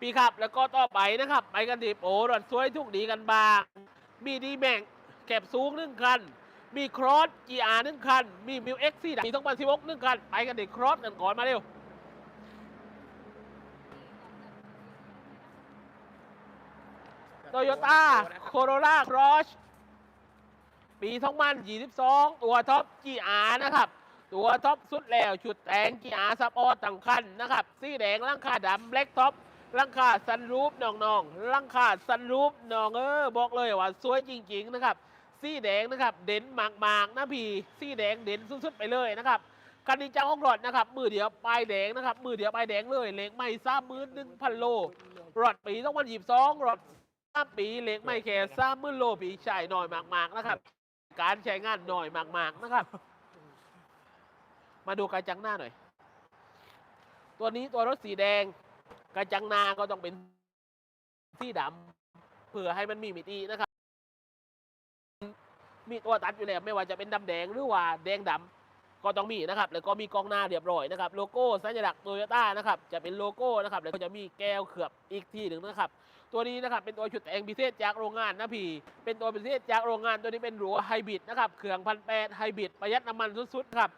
ปีครับ แล้วก็ต่อไปนะครับ ไปกันดิโอ้รถสวยทุกดีกันบาง มีดีแบ่งแก็บสูงหนึ่งคัน มีครอส GR หนึ่งคัน มีมิวเอ็กซี่มีต้องปันสิบกหนึ่งคัน ไปกันดิครอสกันก่อนมาเร็วโตโยต้าโคโรล่าครอชปี2022ตัวท็อป GR นะครับตัวท็อปสุดแล้ว ชุดแต่ง GR ซับออต่างคันนะครับ สีแดงลังคาดำแบล็กท็อป ลังคาซันรูปน้องๆลังคาซันรูปน้องเออบอกเลยว่าสวยจริง ๆ นะครับ สีแดงนะครับ เด่นมากๆนะพี่สีแดงเด่นสุดๆไปเลยนะครับคันนี้จ้างของรถนะครับ มือเดียวปลายแดงนะครับ มือเดียวปลายแดงเลยเหล็กไม่ซ้ำมือหนึ่งพันโลรถปีต้องวันหยิบสองรถสามปีเหล็กไม่แค่ซ้ำมือโลปีใช้หน่อยมากๆนะครับ การใช้งานหน่อยมากๆนะครับ มาดูกระจังหน้าหน่อย ตัวนี้ตัวรถสีแดง กระจังหน้าก็ต้องเป็นสีดำเพื่อให้มันมีมิตินะครับ มีตัวตัดอยู่แล้วไม่ว่าจะเป็นดำแดงหรือว่าแดงดำก็ต้องมีนะครับ แล้วก็มีกองหน้าเรียบร้อยนะครับโลโก้สัญลักษณ์โตโยต้านะครับจะเป็นโลโก้นะครับแล้วก็จะมีแก้วเขือบอีกทีหนึ่งนะครับ ตัวนี้นะครับเป็นตัวชุดแต่งพิเศษจากโรงงานนะพี่เป็นตัวพิเศษจากโรงงานตัวนี้เป็นหรัวไฮบริดนะครับเครื่องพันแปดไฮบริดประหยัดน้ำมันสุดๆครับ